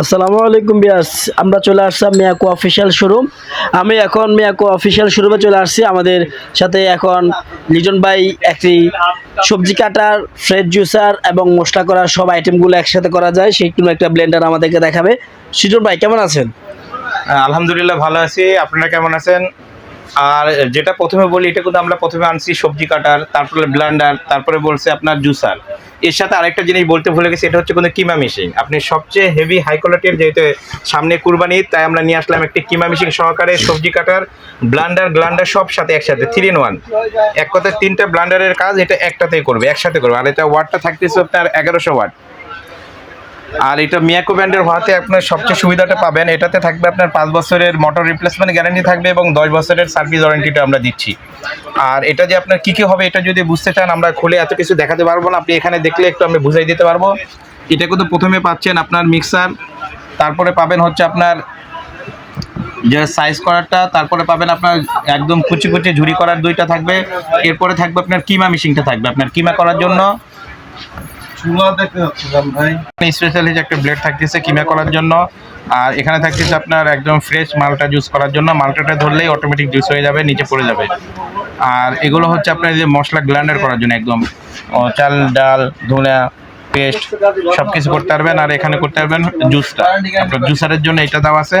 আসসালামু আলাইকুম বিয়াস। আমরা চলে আসলাম মিয়াকো অফিসিয়াল শোরুম। আমি এখন মিয়াকো অফিসিয়াল শোরুমে চলে আসছি। আমাদের সাথে এখন লিজন ভাই একটি সবজি কাটার, ফ্রেশ জুসার এবং মশলা করার সব আইটেমগুলো একসাথে করা যায়। সেই কোনো একটা ব্লেন্ডার আমাদেরকে দেখাবে। সৃজন ভাই, কেমন আছেন? আলহামদুলিল্লাহ ভালো আছি। আপনারা কেমন আছেন? আর যেটা প্রথমে বলি, এটা কিন্তু আমরা প্রথমে আনছি সবজি কাটার, তারপরে ব্লান্ডার তারপরে বলছে আপনার জুসার। এর সাথে আরেকটা জিনিস বলতে ভুলে গেছি, এটা হচ্ছে কোনো কিমা মিশিং আপনি সবচেয়ে হেভি হাই কোয়ালিটির যেহেতু সামনে কুরবানি, তাই আমরা নিয়ে আসলাম একটি কিমা মিশিং সহকারে, সবজি কাটার ব্লান্ডার গ্লান্ডার সব সাথে একসাথে থ্রি ইন ওয়ান এক কথায় তিনটা ব্লান্ডারের কাজ, এটা একটাতেই করবে, একসাথে করবে। আর এটা ওয়াটটা থাকতেছে আপনার এগারোশো ওয়াট আর এটা মিয়াকো ব্র্যান্ডের হওয়াতে আপনার সবচেয়ে সুবিধাটা পাবেন। এটাতে থাকবে আপনার পাঁচ বছরের মোটর রিপ্লেসমেন্ট গ্যারান্টি থাকবে এবং দশ বছরের সার্ভিস ওয়ারেন্টিটা আমরা দিচ্ছি। আর এটা যে আপনার কী কী হবে এটা যদি বুঝতে চান, আমরা খুলে এত কিছু দেখাতে পারব না। আপনি এখানে দেখলে একটু আমি বুঝাই দিতে পারব। এটা কিন্তু প্রথমে পাচ্ছেন আপনার মিক্সার তারপরে পাবেন হচ্ছে আপনার যে সাইজ করারটা, তারপরে পাবেন আপনার একদম কুচি কুচি ঝুড়ি করার দুইটা থাকবে। এরপরে থাকবে আপনার কিমা মেশিনটা থাকবে। আপনার কিমা করার জন্য স্পেশালি যে একটা ব্লেড থাকতেছে কিমা করার জন্য। আর এখানে থাকতেছে আপনার একদম ফ্রেশ মালটা জুস করার জন্য। মালটাটা ধরলেই অটোমেটিক জুস হয়ে যাবে, নিচে পড়ে যাবে। আর এগুলো হচ্ছে আপনার যে মশলা গ্লান্ডার করার জন্য একদম। চাল, ডাল ধুলা পেস্ট সব কিছু করতে পারবেন। আর এখানে করতে পারবেন জুসটা আপনার জুসারের জন্য এটা দেওয়া আছে।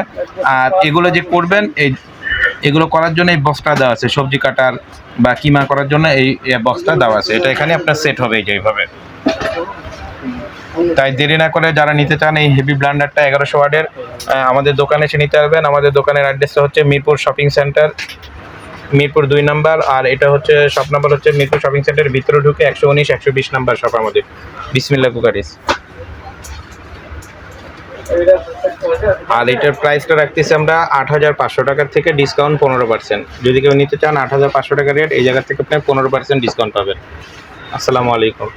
আর এগুলো যে করবেন, এই এগুলো করার জন্য এই বক্সটা দেওয়া আছে। সবজি কাটার বা কিমা করার জন্য এই বক্সটা দেওয়া আছে। এটা এখানে আপনার সেট হবে এই যে এইভাবে। তাই দেরি না করে যারা নিতে চান এই হেভি ব্লান্ডারটা এগারোশো ওয়ার্ডের আমাদের দোকানে এসে নিতে পারবেন। আমাদের দোকানের অ্যাড্রেসটা হচ্ছে মিরপুর শপিং সেন্টার মিরপুর দুই নাম্বার, আর এটা হচ্ছে শপ নাম্বার হচ্ছে মিরপুর শপিং সেন্টারের ভিতরে ঢুকে একশো উনিশ, একশো বিশ নাম্বার শপ আমাদের। বিসমিল্লা কুকারিস। আর এটার প্রাইসটা রাখতেছি আমরা আট হাজার পাঁচশো টাকার থেকে ডিসকাউন্ট পনেরো পার্সেন্ট যদি কেউ নিতে চান আট হাজার পাঁচশো টাকা রেট এই জায়গা থেকে আপনি পনেরো পার্সেন্ট ডিসকাউন্ট পাবেন। আসসালামু আলাইকুম।